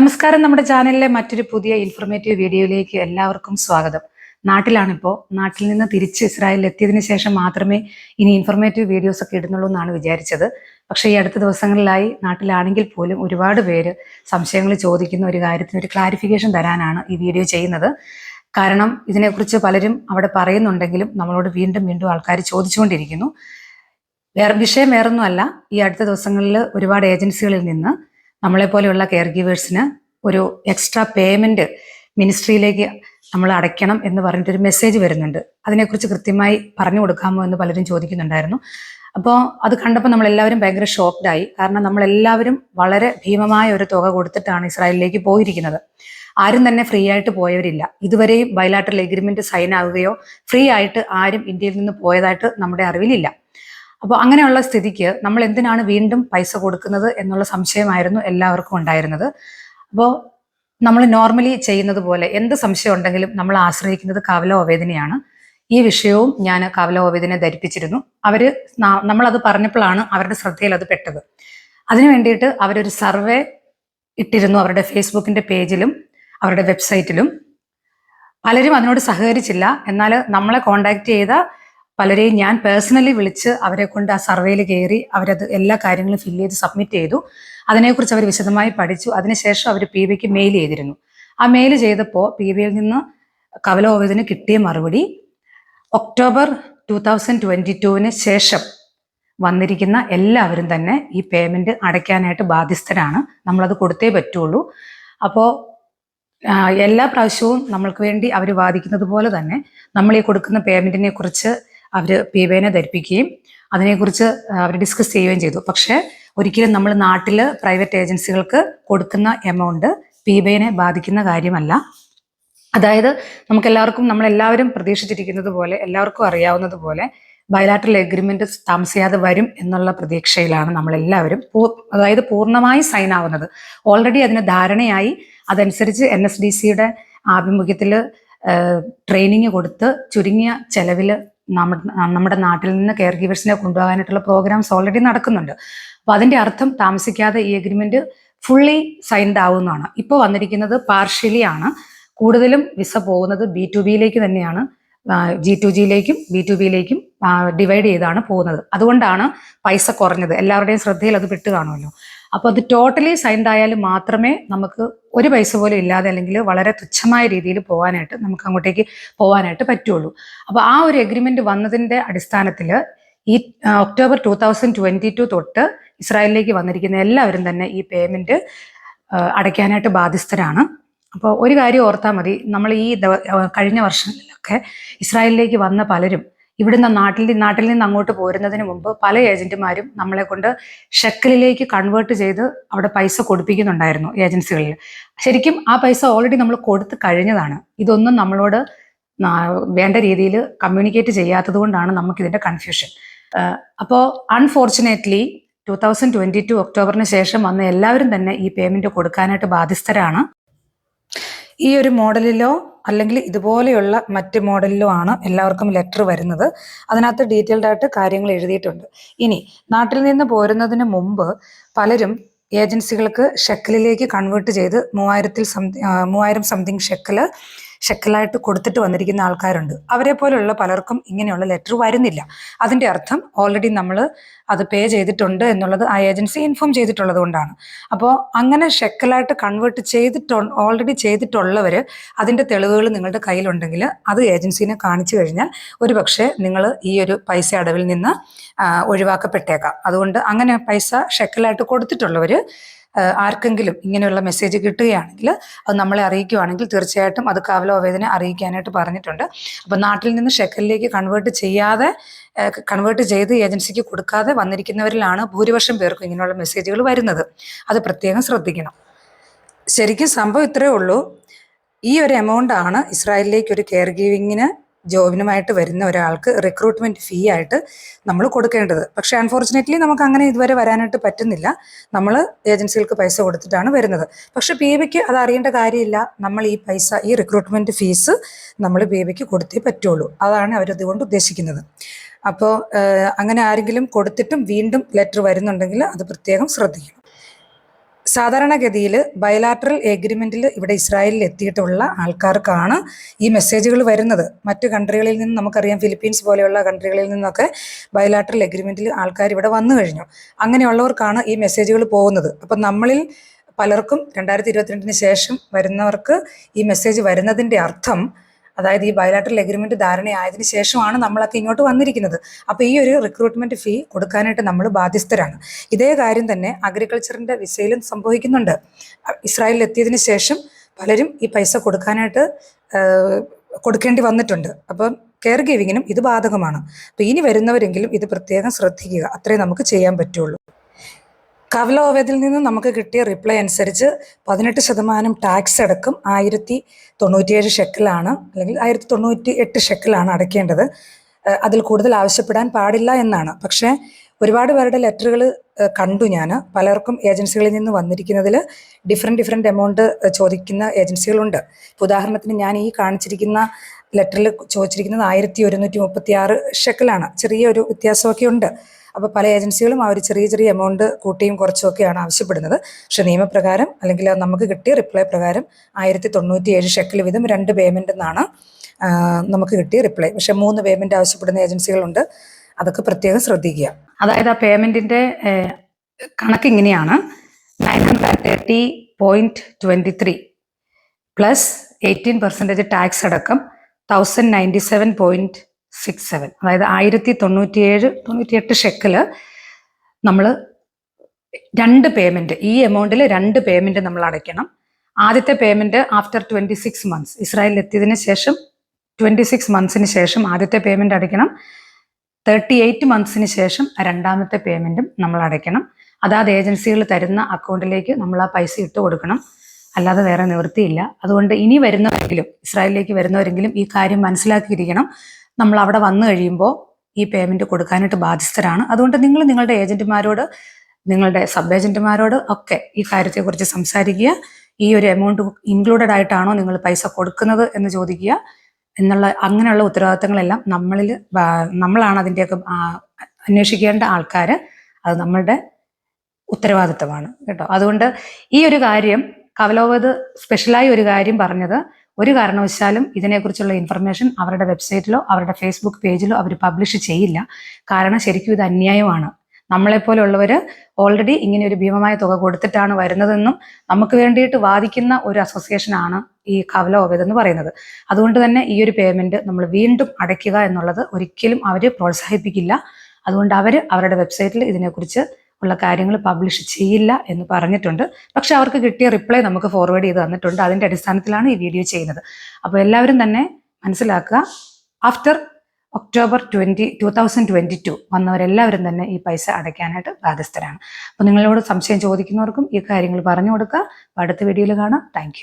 നമസ്കാരം നമ്മുടെ ചാനലിലെ മറ്റൊരു പുതിയ ഇൻഫർമേറ്റീവ് വീഡിയോയിലേക്ക് എല്ലാവർക്കും സ്വാഗതം. നാട്ടിലാണിപ്പോൾ നാട്ടിൽ നിന്ന് തിരിച്ച് ഇസ്രായേലിൽ എത്തിയതിനു ശേഷം മാത്രമേ ഇനി ഇൻഫർമേറ്റീവ് വീഡിയോസ് ഒക്കെ ഇടുന്നുള്ളൂ എന്നാണ് വിചാരിച്ചത്. പക്ഷേ ഈ അടുത്ത ദിവസങ്ങളിലായി നാട്ടിലാണെങ്കിൽ പോലും ഒരുപാട് പേര് സംശയങ്ങൾ ചോദിക്കുന്ന ഒരു കാര്യത്തിന് ഒരു ക്ലാരിഫിക്കേഷൻ തരാനാണ് ഈ വീഡിയോ ചെയ്യുന്നത്. കാരണം ഇതിനെക്കുറിച്ച് പലരും അവിടെ പറയുന്നുണ്ടെങ്കിലും നമ്മളോട് വീണ്ടും വീണ്ടും ആൾക്കാർ ചോദിച്ചുകൊണ്ടിരിക്കുന്നു. വേറെ വിഷയം വേറൊന്നുമല്ല ഈ അടുത്ത ദിവസങ്ങളിൽ ഒരുപാട് ഏജൻസികളിൽ നിന്ന് നമ്മളെ പോലെയുള്ള കെയർ ഗീവേഴ്സിന് ഒരു എക്സ്ട്രാ പേയ്മെന്റ് മിനിസ്ട്രിയിലേക്ക് നമ്മൾ അടയ്ക്കണം എന്ന് പറഞ്ഞിട്ടൊരു മെസ്സേജ് വരുന്നുണ്ട്. അതിനെക്കുറിച്ച് കൃത്യമായി പറഞ്ഞു കൊടുക്കാമോ എന്ന് പലരും ചോദിക്കുന്നുണ്ടായിരുന്നു. അപ്പോൾ അത് കണ്ടപ്പോൾ നമ്മളെല്ലാവരും ഭയങ്കര ഷോക്ക്ഡായി കാരണം നമ്മളെല്ലാവരും വളരെ ഭീമമായ ഒരു തുക കൊടുത്തിട്ടാണ് ഇസ്രായേലിലേക്ക് പോയിരിക്കുന്നത്. ആരും തന്നെ ഫ്രീ ആയിട്ട് പോയവരില്ല. ഇതുവരെയും ബയലാറ്ററൽ എഗ്രിമെന്റ് സൈൻ ആവുകയോ ഫ്രീ ആയിട്ട് ആരും ഇന്ത്യയിൽ നിന്ന് പോയതായിട്ട് നമ്മുടെ അറിവിലില്ല. അപ്പോൾ അങ്ങനെയുള്ള സ്ഥിതിക്ക് നമ്മൾ എന്തിനാണ് വീണ്ടും പൈസ കൊടുക്കുന്നത് എന്നുള്ള സംശയമായിരുന്നു എല്ലാവർക്കും ഉണ്ടായിരുന്നത്. അപ്പോൾ നമ്മൾ നോർമലി ചെയ്യുന്നത് പോലെ എന്ത് സംശയം ഉണ്ടെങ്കിലും നമ്മൾ ആശ്രയിക്കുന്നത് കവല ഓവേദനയാണ് ഈ വിഷയവും ഞാൻ കവല ഓവേദനെ ധരിപ്പിച്ചിരുന്നു. അവർ നമ്മളത് പറഞ്ഞപ്പോഴാണ് അവരുടെ ശ്രദ്ധയിൽ അത് പെട്ടത്. അതിനു വേണ്ടിയിട്ട് അവരൊരു സർവേ ഇട്ടിരുന്നു അവരുടെ ഫേസ്ബുക്കിന്റെ പേജിലും അവരുടെ വെബ്സൈറ്റിലും. പലരും അതിനോട് സഹകരിച്ചില്ല. എന്നാൽ നമ്മളെ കോണ്ടാക്ട് ചെയ്ത പലരെയും ഞാൻ പേഴ്സണലി വിളിച്ച് അവരെ കൊണ്ട് ആ സർവേയിൽ കയറി അവരത് എല്ലാ കാര്യങ്ങളും ഫില്ല് ചെയ്ത് സബ്മിറ്റ് ചെയ്തു. അതിനെക്കുറിച്ച് അവർ വിശദമായി പഠിച്ചു. അതിനുശേഷം അവർ പി ബിക്ക് മെയിൽ ചെയ്തിരുന്നു. ആ മെയിൽ ചെയ്തപ്പോൾ പി ബിയിൽ നിന്ന് കവലോവിതിന് കിട്ടിയ മറുപടി ഒക്ടോബർ ടു തൗസൻഡ് ട്വന്റി ടുവിന് ശേഷം വന്നിരിക്കുന്ന എല്ലാവരും തന്നെ ഈ പേയ്മെന്റ് അടയ്ക്കാനായിട്ട് ബാധ്യസ്ഥരാണ്. നമ്മളത് കൊടുത്തേ പറ്റുള്ളൂ. അപ്പോൾ എല്ലാ പ്രാവശ്യവും നമ്മൾക്ക് വേണ്ടി അവർ വാദിക്കുന്നത് പോലെ തന്നെ നമ്മൾ ഈ കൊടുക്കുന്ന പേയ്മെന്റിനെ കുറിച്ച് അവർ പി ബിനെ ധരിപ്പിക്കുകയും അതിനെക്കുറിച്ച് അവർ ഡിസ്കസ് ചെയ്യുകയും ചെയ്തു. പക്ഷേ ഒരിക്കലും നമ്മൾ നാട്ടിൽ പ്രൈവറ്റ് ഏജൻസികൾക്ക് കൊടുക്കുന്ന എമൗണ്ട് പി ബിനെ ബാധിക്കുന്ന കാര്യമല്ല. അതായത് നമുക്ക് എല്ലാവർക്കും നമ്മൾ എല്ലാവരും പ്രതീക്ഷിച്ചിരിക്കുന്നത് പോലെ എല്ലാവർക്കും അറിയാവുന്നത് പോലെ ബയലാറ്ററൽ എഗ്രിമെന്റ് താമസിയാതെ വരും എന്നുള്ള പ്രതീക്ഷയിലാണ് നമ്മൾ എല്ലാവരും അതായത് പൂർണമായി സൈൻ ആവുന്നത്. ഓൾറെഡി അതിന് ധാരണയായി അതനുസരിച്ച് എൻ എസ് ഡി സിയുടെ ആഭിമുഖ്യത്തിൽ ട്രെയിനിങ് കൊടുത്ത് ചുരുങ്ങിയ ചെലവിൽ നമ്മുടെ നാട്ടിൽ നിന്ന് കെയർ ഗീവേഴ്സിനെ കൊണ്ടുപോകാനായിട്ടുള്ള പ്രോഗ്രാംസ് ഓൾറെഡി നടക്കുന്നുണ്ട്. അപ്പൊ അതിന്റെ അർത്ഥം താമസിക്കാതെ ഈ എഗ്രിമെന്റ് ഫുള്ളി സൈൻഡ് ആവുന്നതാണ്. ഇപ്പോൾ വന്നിരിക്കുന്നത് പാർഷ്യലി ആണ്. കൂടുതലും വിസ പോകുന്നത് ബി ടു ബിയിലേക്ക് തന്നെയാണ്. ജി ടു ജിയിലേക്കും ബി ടു ബിയിലേക്കും ഡിവൈഡ് ചെയ്താണ് പോകുന്നത്. അതുകൊണ്ടാണ് പൈസ കുറഞ്ഞത്. എല്ലാവരുടെയും ശ്രദ്ധയിൽ അത് പെട്ട് കാണുമല്ലോ. അപ്പൊ അത് ടോട്ടലി സൈൻഡ് ആയാലും മാത്രമേ നമുക്ക് ഒരു പൈസ പോലും ഇല്ലാതെ അല്ലെങ്കിൽ വളരെ തുച്ഛമായ രീതിയിൽ പോകാനായിട്ട് നമുക്ക് അങ്ങോട്ടേക്ക് പോകാനായിട്ട് പറ്റുള്ളൂ. അപ്പോൾ ആ ഒരു എഗ്രിമെന്റ് വന്നതിന്റെ അടിസ്ഥാനത്തിൽ ഈ October two thousand twenty two തൊട്ട് ഇസ്രായേലിലേക്ക് വന്നിരിക്കുന്ന എല്ലാവരും തന്നെ ഈ പേയ്മെന്റ് അടയ്ക്കാനായിട്ട് ബാധ്യസ്ഥരാണ്. അപ്പോൾ ഒരു കാര്യം ഓർത്താൽ മതി നമ്മൾ ഈ കഴിഞ്ഞ വർഷങ്ങളിലൊക്കെ ഇസ്രായേലിലേക്ക് വന്ന പലരും ഇവിടുന്ന് നാട്ടിൽ നാട്ടിൽ നിന്ന് അങ്ങോട്ട് പോരുന്നതിന് മുമ്പ് പല ഏജന്റുമാരും നമ്മളെ കൊണ്ട് ഷെക്കലിലേക്ക് കൺവേർട്ട് ചെയ്ത് അവിടെ പൈസ കൊടുപ്പിക്കുന്നുണ്ടായിരുന്നു ഏജൻസികളിൽ. ശരിക്കും ആ പൈസ ഓൾറെഡി നമ്മൾ കൊടുത്ത് കഴിഞ്ഞതാണ്. ഇതൊന്നും നമ്മളോട് വേണ്ട രീതിയിൽ കമ്മ്യൂണിക്കേറ്റ് ചെയ്യാത്തത് കൊണ്ടാണ് നമുക്ക് ഇതിന്റെ കൺഫ്യൂഷൻ അപ്പോൾ unfortunately two thousand twenty two ഒക്ടോബറിന് ശേഷം വന്ന എല്ലാവരും തന്നെ ഈ പേയ്മെന്റ് കൊടുക്കാനായിട്ട് ബാധ്യസ്ഥരാണ്. ഈ ഒരു മോഡലിലോ അല്ലെങ്കിൽ ഇതുപോലെയുള്ള മറ്റ് മോഡലിലോ ആണ് എല്ലാവർക്കും ലെറ്റർ വരുന്നത്. അതിനകത്ത് ഡീറ്റെയിൽഡ് ആയിട്ട് കാര്യങ്ങൾ എഴുതിയിട്ടുണ്ട്. ഇനി നാട്ടിൽ നിന്ന് പോരുന്നതിന് മുമ്പ് പലരും ഏജൻസികൾക്ക് ഷെക്കലിലേക്ക് കൺവേർട്ട് ചെയ്ത് മൂവായിരത്തിൽ സംതി മൂവായിരം സംതിങ് ഷെക്കൽ ഷെക്കലായിട്ട് കൊടുത്തിട്ട് വന്നിരിക്കുന്ന ആൾക്കാരുണ്ട്. അവരെ പോലെയുള്ള പലർക്കും ഇങ്ങനെയുള്ള ലെറ്റർ വരുന്നില്ല. അതിന്റെ അർത്ഥം ഓൾറെഡി നമ്മൾ അത് പേ ചെയ്തിട്ടുണ്ട് എന്നുള്ളത് ആ ഏജൻസി ഇൻഫോം ചെയ്തിട്ടുള്ളത് കൊണ്ടാണ്. അപ്പോൾ അങ്ങനെ ഷെക്കലായിട്ട് കൺവേർട്ട് ചെയ്തിട്ട് ഓൾറെഡി ചെയ്തിട്ടുള്ളവർ അതിന്റെ തെളിവുകൾ നിങ്ങളുടെ കയ്യിലുണ്ടെങ്കിൽ അത് ഏജൻസിനെ കാണിച്ചു കഴിഞ്ഞാൽ ഒരു പക്ഷേ നിങ്ങൾ ഈ ഒരു പൈസ അടവിൽ നിന്ന് ഒഴിവാക്കപ്പെട്ടേക്കാം. അതുകൊണ്ട് അങ്ങനെ പൈസ ഷെക്കലായിട്ട് കൊടുത്തിട്ടുള്ളവർ ആർക്കെങ്കിലും ഇങ്ങനെയുള്ള മെസ്സേജ് കിട്ടുകയാണെങ്കിൽ അത് നമ്മളെ അറിയിക്കുകയാണെങ്കിൽ തീർച്ചയായിട്ടും അത് കാവലോവേദനെ അറിയിക്കാനായിട്ട് പറഞ്ഞിട്ടുണ്ട്. അപ്പം നാട്ടിൽ നിന്ന് ഷെക്കലിലേക്ക് കൺവേർട്ട് ചെയ്യാതെ കൺവേർട്ട് ചെയ്ത് ഏജൻസിക്ക് കൊടുക്കാതെ വന്നിരിക്കുന്നവരിലാണ് ഭൂരിപക്ഷം പേർക്കും ഇങ്ങനെയുള്ള മെസ്സേജുകൾ വരുന്നത്. അത് പ്രത്യേകം ശ്രദ്ധിക്കണം. ശരിക്കും സംഭവം ഇത്രയേ ഉള്ളൂ. ഈ ഒരു എമൗണ്ട് ആണ് ഇസ്രായേലിലേക്ക് ഒരു കെയർ ഗീവിങ്ങിന് ജോബിനുമായിട്ട് വരുന്ന ഒരാൾക്ക് റിക്രൂട്ട്മെന്റ് ഫീ ആയിട്ട് നമ്മൾ കൊടുക്കേണ്ടത്. പക്ഷെ അൺഫോർച്ചുനേറ്റ്ലി നമുക്ക് അങ്ങനെ ഇതുവരെ വരാനായിട്ട് പറ്റുന്നില്ല. നമ്മൾ ഏജൻസികൾക്ക് പൈസ കൊടുത്തിട്ടാണ് വരുന്നത്. പക്ഷെ പി ബിക്ക് അത് അറിയേണ്ട കാര്യമില്ല. നമ്മൾ ഈ പൈസ ഈ റിക്രൂട്ട്മെന്റ് ഫീസ് നമ്മൾ പി ബിക്ക് കൊടുത്തേ പറ്റുള്ളൂ. അതാണ് അവരതുകൊണ്ട് ഉദ്ദേശിക്കുന്നത്. അപ്പോൾ അങ്ങനെ ആരെങ്കിലും കൊടുത്തിട്ടും വീണ്ടും ലെറ്റർ വരുന്നുണ്ടെങ്കിൽ അത് പ്രത്യേകം ശ്രദ്ധിക്കണം. സാധാരണഗതിയിൽ ബയലാട്രൽ എഗ്രിമെന്റിൽ ഇവിടെ ഇസ്രായേലിൽ എത്തിയിട്ടുള്ള ആൾക്കാർക്കാണ് ഈ മെസ്സേജുകൾ വരുന്നത്. മറ്റ് കൺട്രികളിൽ നിന്ന് നമുക്കറിയാം ഫിലിപ്പീൻസ് പോലെയുള്ള കൺട്രികളിൽ നിന്നൊക്കെ ബയലാട്രൽ എഗ്രിമെന്റിൽ ആൾക്കാർ ഇവിടെ വന്നു കഴിഞ്ഞു. അങ്ങനെയുള്ളവർക്കാണ് ഈ മെസ്സേജുകൾ പോകുന്നത്. അപ്പം നമ്മളിൽ പലർക്കും രണ്ടായിരത്തി ഇരുപത്തിരണ്ടിന് ശേഷം വരുന്നവർക്ക് ഈ മെസ്സേജ് വരുന്നതിന്റെ അർത്ഥം അതായത് ഈ ബയോലാട്രൽ എഗ്രിമെന്റ് ധാരണയായതിനു ശേഷമാണ് നമ്മളൊക്കെ ഇങ്ങോട്ട് വന്നിരിക്കുന്നത്. അപ്പോൾ ഈ ഒരു റിക്രൂട്ട്മെന്റ് ഫീ കൊടുക്കാനായിട്ട് നമ്മൾ ബാധ്യസ്ഥരാണ്. ഇതേ കാര്യം തന്നെ അഗ്രികൾച്ചറിന്റെ വിസയിലും സംഭവിക്കുന്നുണ്ട്. ഇസ്രായേലിൽ എത്തിയതിനു ശേഷം പലരും ഈ പൈസ കൊടുക്കാനായിട്ട് കൊടുക്കേണ്ടി വന്നിട്ടുണ്ട്. അപ്പം കെയർ ഗിവിങ്ങിനും ഇത് ബാധകമാണ്. അപ്പോൾ ഇനി വരുന്നവരെങ്കിലും ഇത് പ്രത്യേകം ശ്രദ്ധിക്കുക. അത്രേ നമുക്ക് ചെയ്യാൻ പറ്റുള്ളൂ. കവലോവേദിൽ നിന്ന് നമുക്ക് കിട്ടിയ റിപ്ലൈ അനുസരിച്ച് പതിനെട്ട് ശതമാനം ടാക്സ് അടക്കം ആയിരത്തി തൊണ്ണൂറ്റിയേഴ് ഷെക്കിലാണ് അല്ലെങ്കിൽ ആയിരത്തി തൊണ്ണൂറ്റി എട്ട് ഷെക്കിലാണ് അടയ്ക്കേണ്ടത്. അതിൽ കൂടുതൽ ആവശ്യപ്പെടാൻ പാടില്ല എന്നാണ്. പക്ഷേ ഒരുപാട് പേരുടെ ലെറ്ററുകൾ കണ്ടു ഞാൻ പലർക്കും ഏജൻസികളിൽ നിന്ന് വന്നിരിക്കുന്നതിൽ ഡിഫറെന്റ് ഡിഫറെന്റ് എമൗണ്ട് ചോദിക്കുന്ന ഏജൻസികളുണ്ട്. ഉദാഹരണത്തിന് ഞാൻ ഈ കാണിച്ചിരിക്കുന്ന ലെറ്ററിൽ ചോദിച്ചിരിക്കുന്നത് ആയിരത്തി ഒരുന്നൂറ്റി മുപ്പത്തി ആറ് ഷെക്കിലാണ്. ചെറിയൊരു വ്യത്യാസമൊക്കെ ഉണ്ട്. അപ്പോൾ പല ഏജൻസികളും ആ ഒരു ചെറിയ ചെറിയ എമൗണ്ട് കൂട്ടിയും കുറച്ചുമൊക്കെയാണ് ആവശ്യപ്പെടുന്നത്. പക്ഷേ നിയമപ്രകാരം അല്ലെങ്കിൽ നമുക്ക് കിട്ടിയ റിപ്ലൈ പ്രകാരം ആയിരത്തി തൊണ്ണൂറ്റി ഏഴ് ഷെക്കിൽ വീതം രണ്ട് പേയ്മെന്റ് എന്നാണ് നമുക്ക് കിട്ടിയ റിപ്ലൈ പക്ഷേ മൂന്ന് പേയ്മെന്റ് ആവശ്യപ്പെടുന്ന ഏജൻസികളുണ്ട്. അതൊക്കെ പ്രത്യേകം ശ്രദ്ധിക്കുക. അതായത് ആ പേയ്മെന്റിന്റെ കണക്ക് ഇങ്ങനെയാണ്. Nine hundred thirty point twenty three plus eighteen percentage tax അടക്കം thousand ninety seven point six seven അതായത് ആയിരത്തി തൊണ്ണൂറ്റിയേഴ് തൊണ്ണൂറ്റിയെട്ട് ഷെക്കിൽ നമ്മൾ രണ്ട് പേയ്മെന്റ് ഈ എമൗണ്ടിൽ രണ്ട് പേയ്മെന്റ് നമ്മൾ അടയ്ക്കണം. ആദ്യത്തെ payment after twenty six months ഇസ്രായേലിൽ എത്തിയതിന് ശേഷം ട്വന്റി സിക്സ് മന്ത്സിന് ശേഷം ആദ്യത്തെ പേയ്മെന്റ് അടയ്ക്കണം. തേർട്ടി എയ്റ്റ് മന്ത്സിന് ശേഷം രണ്ടാമത്തെ പേയ്മെന്റും നമ്മൾ അടയ്ക്കണം. അതാത് ഏജൻസികൾ തരുന്ന അക്കൗണ്ടിലേക്ക് നമ്മൾ ആ പൈസ ഇട്ട് കൊടുക്കണം. അല്ലാതെ വേറെ നിവൃത്തിയില്ല. അതുകൊണ്ട് ഇനി വരുന്നവരെങ്കിലും ഇസ്രായേലിലേക്ക് വരുന്നവരെങ്കിലും ഈ കാര്യം മനസ്സിലാക്കിയിരിക്കണം. നമ്മൾ അവിടെ വന്നു കഴിയുമ്പോൾ ഈ പേയ്മെന്റ് കൊടുക്കാനായിട്ട് ബാധ്യസ്ഥരാണ്. അതുകൊണ്ട് നിങ്ങൾ നിങ്ങളുടെ ഏജന്റുമാരോട് നിങ്ങളുടെ സബ് ഏജന്റുമാരോട് ഒക്കെ ഈ കാര്യത്തെക്കുറിച്ച് സംസാരിക്കുക. ഈ ഒരു എമൗണ്ട് ഇൻക്ലൂഡഡ് ആയിട്ടാണോ നിങ്ങൾ പൈസ കൊടുക്കുന്നത് എന്ന് ചോദിക്കുക. എന്നുള്ള അങ്ങനെയുള്ള ഉത്തരവാദിത്തങ്ങളെല്ലാം നമ്മളിൽ നമ്മളാണ് അതിന്റെയൊക്കെ അന്വേഷിക്കേണ്ട ആൾക്കാർ അത് നമ്മളുടെ ഉത്തരവാദിത്തമാണ് കേട്ടോ. അതുകൊണ്ട് ഈ ഒരു കാര്യം കവലോവത് സ്പെഷ്യലായി ഒരു കാര്യം പറഞ്ഞത് ഒരു കാരണവശാലും ഇതിനെക്കുറിച്ചുള്ള ഇൻഫർമേഷൻ അവരുടെ വെബ്സൈറ്റിലോ അവരുടെ ഫേസ്ബുക്ക് പേജിലോ അവർ പബ്ലിഷ് ചെയ്യില്ല. കാരണം ശരിക്കും ഇത് അന്യായമാണ്. നമ്മളെപ്പോലുള്ളവർ ഓൾറെഡി ഇങ്ങനെ ഒരു ഭീമമായ തുക കൊടുത്തിട്ടാണ് വരുന്നതെന്നും നമുക്ക് വേണ്ടിയിട്ട് വാദിക്കുന്ന ഒരു അസോസിയേഷനാണ് ഈ കവല എന്ന് പറയുന്നത്. അതുകൊണ്ട് തന്നെ ഈ ഒരു പേയ്മെന്റ് നമ്മൾ വീണ്ടും അടയ്ക്കുക എന്നുള്ളത് ഒരിക്കലും അവർ പ്രോത്സാഹിപ്പിക്കില്ല. അതുകൊണ്ട് അവർ അവരുടെ വെബ്സൈറ്റിൽ ഇതിനെക്കുറിച്ച് ഉള്ള കാര്യങ്ങൾ പബ്ലിഷ് ചെയ്യില്ല എന്ന് പറഞ്ഞിട്ടുണ്ട്. പക്ഷെ അവർക്ക് കിട്ടിയ റിപ്ലൈ നമുക്ക് ഫോർവേഡ് ചെയ്ത് തന്നിട്ടുണ്ട്. അതിന്റെ അടിസ്ഥാനത്തിലാണ് ഈ വീഡിയോ ചെയ്യുന്നത്. അപ്പോൾ എല്ലാവരും തന്നെ മനസ്സിലാക്കുക. After October twenty two thousand twenty two വന്നവരെല്ലാവരും തന്നെ ഈ പൈസ അടയ്ക്കാനായിട്ട് ബാധ്യസ്ഥരാണ്. അപ്പോൾ നിങ്ങളോട് സംശയം ചോദിക്കുന്നവർക്കും ഈ കാര്യങ്ങൾ പറഞ്ഞു കൊടുക്കുക. അടുത്ത വീഡിയോയിൽ കാണാം. താങ്ക്